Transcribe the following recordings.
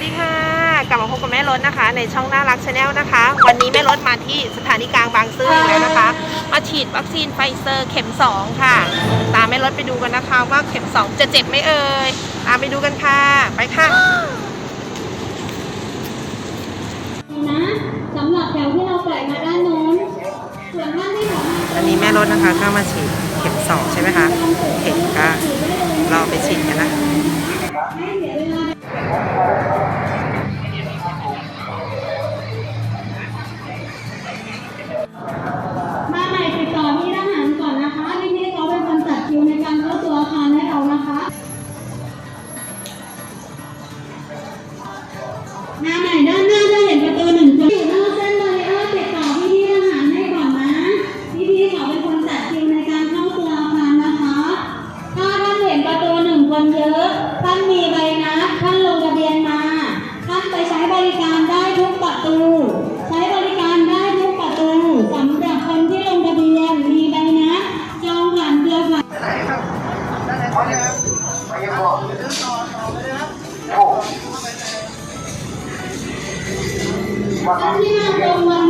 ในช่องน่ารักชาแนลนะคะ วันนี้แม่รถมาที่สถานีกลางบางซื่ออีกแล้วนะคะ มาฉีดวัคซีนไฟเซอร์เข็ม 2 ค่ะ ตามแม่รถไปดูกันนะคะ ว่าเข็ม 2 จะเจ็บไหมเอ่ย ตามไปดูกันค่ะ ไปค่ะนะสำหรับแถวที่เราปล่อยมาด้านโน้นส่วนท่านที่ถอนมาอันนี้แม่รถนะคะก็มาฉีดเข็ม 2 ใช่ไหมคะเข็มก็รอไปฉีดกันนะไม่ ท่า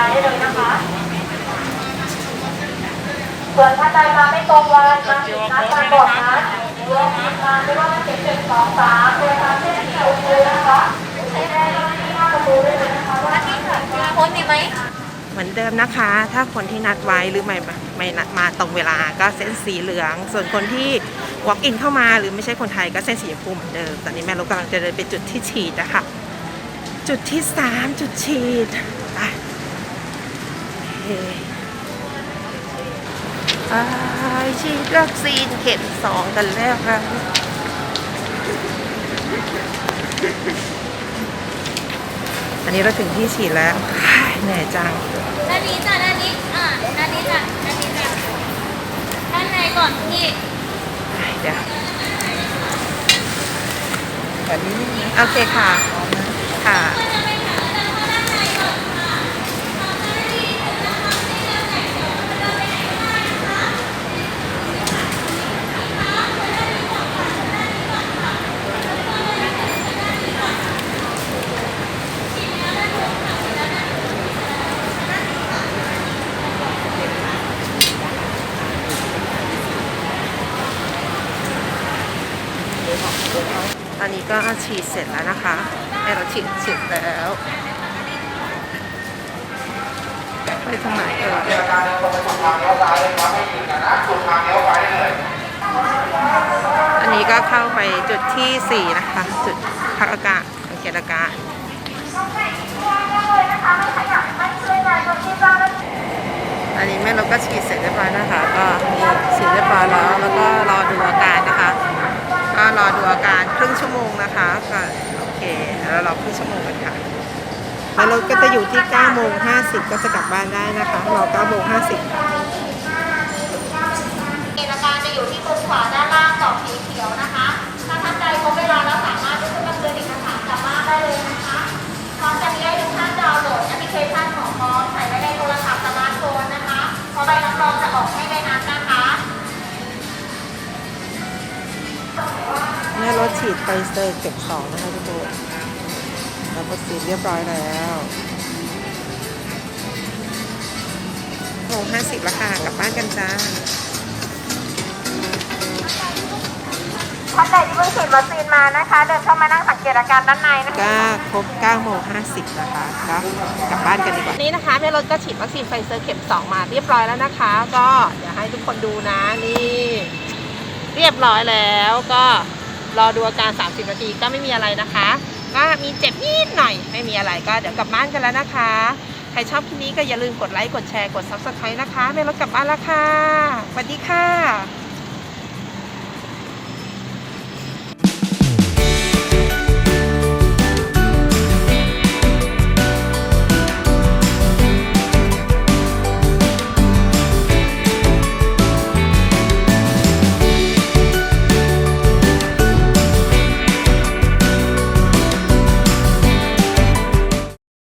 าได้เลยนะคะส่วนท่านใดมาไม่ตรงวันมาผิดนัดมาก่อนนะรวมผิดมาไม่ว่าจะเป็นเจ็ดสองสามโดยตามเส้นที่เราดูนะคะใช้ได้ก็ที่หน้าประตูได้เลยนะคะว่าที่ค่ะโค้ดมีไหมเหมือนเดิมนะคะ ถ้าคนที่นัดไว้หรือไม่ไม่นัดมาตรงเวลาก็เส้นสีเหลือง ส่วนคนที่ walk in เข้ามาหรือไม่ใช่คนไทยก็เส้นสีชมพูเหมือนเดิม ตอนนี้แม่ลูกกำลังจะเดินไปจุดที่ฉีดนะคะ จุดที่ 3 จุดฉีดไปโอ เคไปฉีดวัคซีนเข็มสองกันแล้วค่ะอันนี้เราถึงที่ฉีดแล้วเหนื่อยจังด้านนี้จ้ะด้านนี้ อ่าด้านนี้จ้ะด้านนี้จ้ะด้านในก่อนพี่เดี๋ยวโอเคค่ะ ค่ะ ต อนนี้ก็ฉีดเสร็จแล้วนะคะให้เราฉีดเสร็จแล้ว ไปทางไหนเอออันนี้ก็เข้าไปจุดที่ 4 นะคะ จุดพักอากาศสังเกตอากาศอันนี้แม่เราก็ฉีดเสร็จเรียบร้อยนะคะ ก็นี่ วโมงนะคะก็โอเคแล้วเราครึ่งชั่วโมงกันค่ะแล้วรถก็จะอยู่ที่9โมง50 ก็จะกลับบ้านได้นะคะรอ9โมง50เกณฑ์การจะอยู่ที่มุมขวาด้านล่างกรอบสีเขียวนะคะ ถ้าท่านใดครบเวลาแล้วสามารถที่จะมาคืนเอกสารกลับบ้านได้เลยนะคะพร้อมกันนี้ให้ทุกท่านดาวน์โหลดแอปพลิเคชันของมอสใส่ไว้ในโทรศัพท์สมาร์ทโฟนนะคะเพราะใบรับรองจะออกให้ในนั้นนะ คะแม่รถฉีดไฟเซอร์เก็บสองนะคะทุกคนแล้วก็ฉีดเรียบร้อยแล้วโมงห้าสิบแล้วค่ะกลับบ้านกันจ้าท่านใดที่เพิ่งฉีดวัคซีนมานะคะ เดินเข้ามานั่งสังเกตอาการด้านในนะคะ ก็ครบ9โมง50นะคะก็กลับบ้านกันดีกว่า นี่นะคะแม่รถก็ฉีดวัคซีนไฟเซอร์เข็ม 2 มาเรียบร้อยแล้วนะคะ ก็เดี๋ยวให้ทุกคนดูนะนี่ เรียบร้อยแล้วก็ รอดูอาการ 30 นาทีก็ไม่มีอะไรนะคะ ก็มีเจ็บนิดหน่อยไม่มีอะไรก็เดี๋ยวกลับบ้านกันแล้วนะคะ ใครชอบคลิปนี้ก็อย่าลืมกดไลค์กดแชร์กด subscribe นะคะแม่รถกลับบ้านแล้วค่ะสวัสดีค่ะ